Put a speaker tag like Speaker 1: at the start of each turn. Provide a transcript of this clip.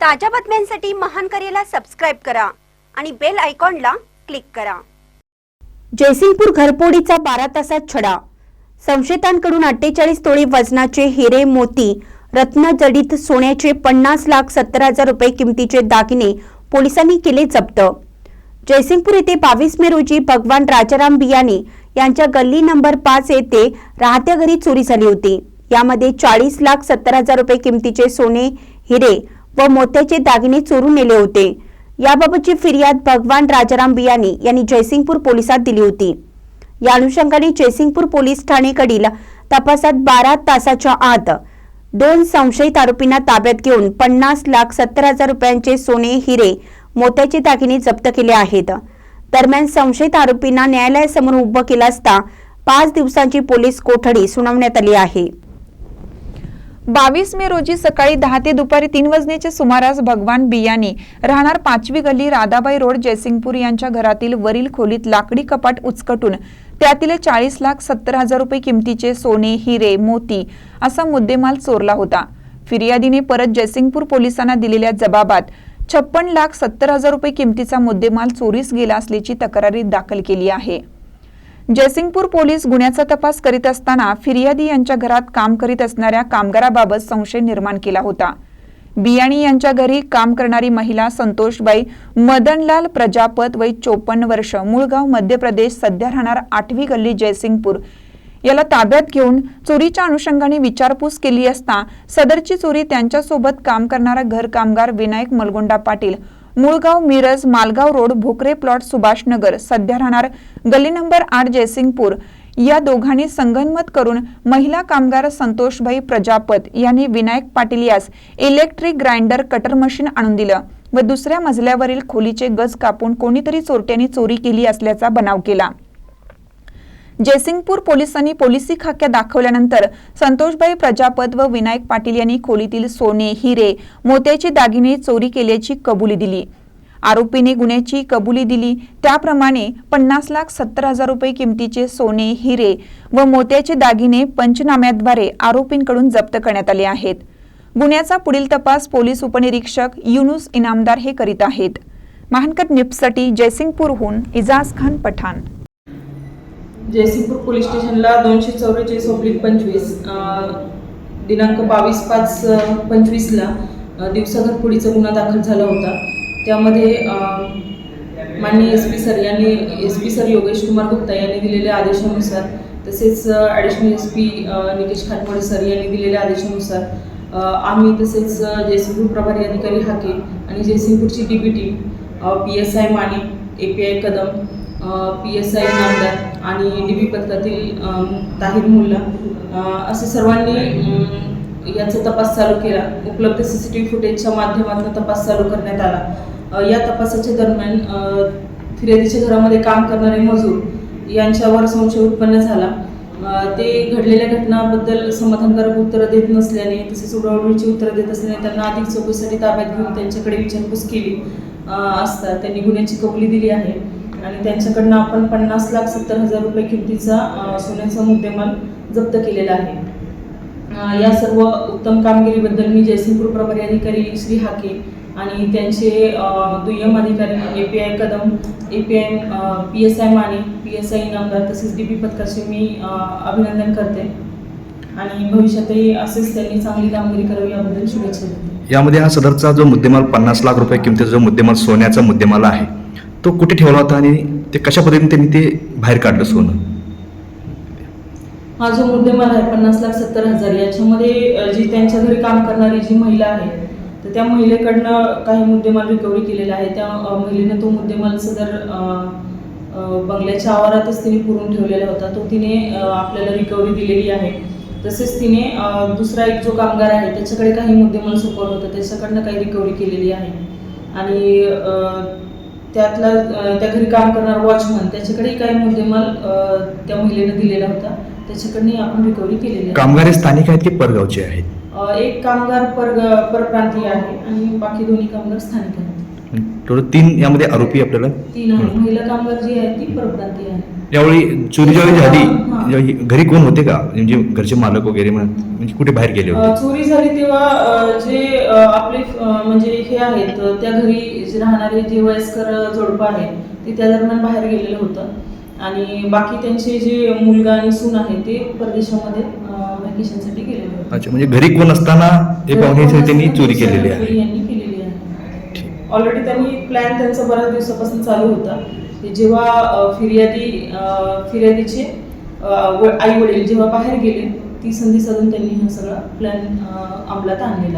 Speaker 1: ताज्या बातम्यांसाठी महान करेला सबस्क्राईब करा आणि बेल आयकॉनला क्लिक करा. जयसिंगपूर घरपोडीचा बारा तासात छडा. संशयितांकडून अठ्ठेचाळीस तोळे वजनाचे हिरे मोती रत्न जडित सोन्याचे पन्नास लाख सत्तर हजार रुपये किमतीचे दागिने पोलिसांनी केले जप्त. जयसिंगपूर येथे बावीस मे रोजी भगवान राजाराम बियाणे यांच्या गल्ली नंबर पाच येथे राहत्या घरी चोरी झाली होती. यामध्ये चाळीस लाख सत्तर हजार रुपये किमतीचे सोने हिरे व मोत्याचे दागिने चोरून नेले होते. याबाबतची फिर्याद भगवान राजाराम बियाणे यांनी जयसिंगपूर पोलिसात दिली होती. या अनुषंगाने जयसिंगपूर पोलीस ठाणेकडील तपासात बारा तासाच्या आत दोन संशयित आरोपींना ताब्यात घेऊन पन्नास लाख सत्तर हजार रुपयांचे सोने हिरे मोत्याचे दागिने जप्त केले आहेत. दरम्यान संशयित आरोपींना न्यायालयासमोर उभं केलं असता पाच दिवसांची पोलीस कोठडी सुनावण्यात आली आहे.
Speaker 2: बावीस मे रोजी सकाळी दहा ते दुपारी तीन वाजण्याच्या सुमारास भगवान बियाने राहणार पाचवी गल्ली राधाबाई रोड जयसिंगपूर यांच्या घरातील वरील खोलीत लाकडी कपाट उचकटून त्यातील चाळीस लाख सत्तर हजार रुपये किमतीचे सोने हिरे मोती असा मुद्देमाल चोरला होता. फिर्यादीने परत जयसिंगपूर पोलिसांना दिलेल्या जबाबात छप्पन लाख सत्तर हजार रुपये किमतीचा मुद्देमाल चोरीस गेला असल्याची तक्रारी दाखल केली आहे. जयसिंगपूर पोलीस गुन्ह्याचा तपास करीत असताना फिर्यादी यांच्या घरात काम करीत असणाऱ्या कामगाराबाबत संशय निर्माण केला होता. बियाणी यांच्या घरी काम करणारी महिला संतोषबाई मदनलाल प्रजापत वय चोपन्न वर्ष मूळगाव मध्य प्रदेश सध्या राहणार आठवी गल्ली जयसिंगपूर. याला ताब्यात घेऊन चोरीच्या अनुषंगाने विचारपूस केली असता सदरची चोरी त्यांच्यासोबत काम करणारा घर कामगार विनायक मलगोंडा पाटील मुळगाव मिरज मालगाव रोड भोकरे प्लॉट सुभाषनगर. सध्या राहणार गल्ली नंबर आठ जयसिंगपूर. या दोघांनी संगनमत करून महिला कामगार संतोषभाई प्रजापत यांनी विनायक पाटील यास इलेक्ट्रिक ग्राइंडर कटर मशीन आणून दिलं व दुसऱ्या मजल्यावरील खोलीचे गज कापून कोणीतरी चोरट्यांनी चोरी केली असल्याचा बनाव केला. जयसिंगपूर पोलिसांनी पोलिसी खाक्या दाखवल्यानंतर संतोषबाई प्रजापत व विनायक पाटील यांनी खोलीतील सोने हिरे मोत्याचे दागिने चोरी केल्याची कबुली दिली. आरोपीने गुन्ह्याची कबुली दिली. त्याप्रमाणे पन्नास लाख सत्तर हजार रुपये किमतीचे सोने हिरे व मोत्याचे दागिने पंचनाम्याद्वारे आरोपींकडून जप्त करण्यात आले आहेत. गुन्ह्याचा पुढील तपास पोलीस उपनिरीक्षक युनुस इनामदार हे करीत आहेत. महानकर निप्ससाठी जयसिंगपूरहून इजाज खान पठाण.
Speaker 3: जयसिंगपूर पोलीस स्टेशनला दोनशे चौवेचाळीस ऑब्लिक पंचवीस दिनांक बावीस पाच पंचवीसला दिवसाघर पुढीचा गुन्हा दाखल झाला होता. त्यामध्ये माननीय एस पी सर यांनी S P sir Yogesh Kumar Gupta यांनी दिलेल्या आदेशानुसार तसेच additional S P Nikesh Khatmode sir यांनी दिलेल्या आदेशानुसार आम्ही तसेच जयसिंगपूर प्रभारी अधिकारी हाके आणि जयसिंगपूरची D B team P S I Mane A P I Kadam P S I Namdar आणि डी बी पथकातील ताहिर मुल्ला. असे सर्वांनी याचा तपास चालू केला. उपलब्ध सी सी टी व्ही फुटेजच्या माध्यमातून तपास चालू करण्यात आला. या तपासाच्या दरम्यान फिर्यादीच्या घरामध्ये काम करणारे मजूर यांच्यावर संशय उत्पन्न झाला. ते घडलेल्या घटनाबद्दल समाधानकारक उत्तरं देत नसल्याने तसेच उडवडीची उत्तरं देत असल्याने त्यांना अधिक चौकशीसाठी ताब्यात घेऊन त्यांच्याकडे विचारपूस केली असता त्यांनी गुन्ह्याची कबुली दिली आहे. आणि त्यांच्याकडनं आपण पन्नास लाख सत्तर हजार रुपये किमतीचा सोन्याचा मुद्देमाल जप्त केलेला आहे. या सर्व उत्तम कामगिरीबद्दल मी जयसिंगपूर प्रभारी अधिकारी श्री हाके आणि त्यांचे दुय्यम अधिकारी A P I Kadam A P I P S I Mane P S I Inamdar तसेच डी पी पथकाचे मी अभिनंदन करते. आणि भविष्यातही असेच त्यांनी चांगली कामगिरी करावी याबद्दल शुभेच्छा देते.
Speaker 4: यामध्ये हा सदरचा जो मुद्देमाल पन्नास लाख रुपये किमतीचा जो मुद्देमाल सोन्याचा मुद्देमाल आहे तो कुठे ठेवला होता आणि ते कशा पद्धतीने त्यांनी ते बाहेर काढलं सोनं?
Speaker 3: हा जो मुद्देमाल आहे पन्नास लाख सत्तर हजार याच्यामध्ये जी त्यांच्या घरी काम करणारी जी महिला आहे तर त्या महिलेकडनं काही मुद्देमाल रिकव्हरी केलेला आहे त्या महिलेनं तो मुद्देमाल सदर बंगल्याच्या आवारातच तिने पुरून ठेवलेला होता. तो तिने आपल्याला रिकव्हरी दिलेली आहे. तसेच तिने दुसरा एक जो कामगार आहे त्याच्याकडे काही मुद्देमाल सोपवलं होतं. त्याच्याकडनं काही रिकव्हरी केलेली आहे. आणि त्यातला त्या घरी काम करणारा वॉचमन त्याच्याकडेही काही मुद्देमाल त्या महिलेनं दिलेला होता. त्याच्याकडनंही आपण रिकव्हरी केलेली आहे.
Speaker 4: कामगार हे स्थानिक आहेत की परगावचे आहेत?
Speaker 3: अ, एक कामगार पर परप्रांतीय आहे आणि बाकी दोन्ही कामगार स्थानिक आहेत.
Speaker 4: टोटल तीन यामध्ये आरोपी आपल्याला?
Speaker 3: तीन आहे. महिला कामगार जी आहे ती परप्रांतीय आहे
Speaker 4: यावेळी चोरी ज्यावेळी झाली. ज्यावेळी घरी कोण होते का? म्हणजे घरचे मालक वगैरे म्हणा म्हणजे कुठे बाहेर गेले होते?
Speaker 3: अ, चोरी झाली तेव्हा अ, जे आपले म्हणजे हे आहेत त्या घरी जे राहणारे जे वयस्कर जोडपं आहे ते त्या दरम्यान बाहेर गेलेलं होतं. आणि बाकी त्यांचे जे मुलगा आणि सून आहे ते परदेशामध्ये व्हॅकेशनसाठी गेलेले होते.
Speaker 4: अच्छा म्हणजे घरी कोण असताना हे पाहुणे त्यांनी चोरी केलेली आहे.
Speaker 3: यांनी केलेली आहे. ऑलरेडी त्यांनी प्लॅन त्यांचा बऱ्याच दिवसापासून चालू होता. की जेव्हा फिर्यादी फिर्यादीचे आई वडील जेव्हा बाहेर गेले ती संधी साधून त्यांनी हा सगळा प्लॅन अंमलात आणलेला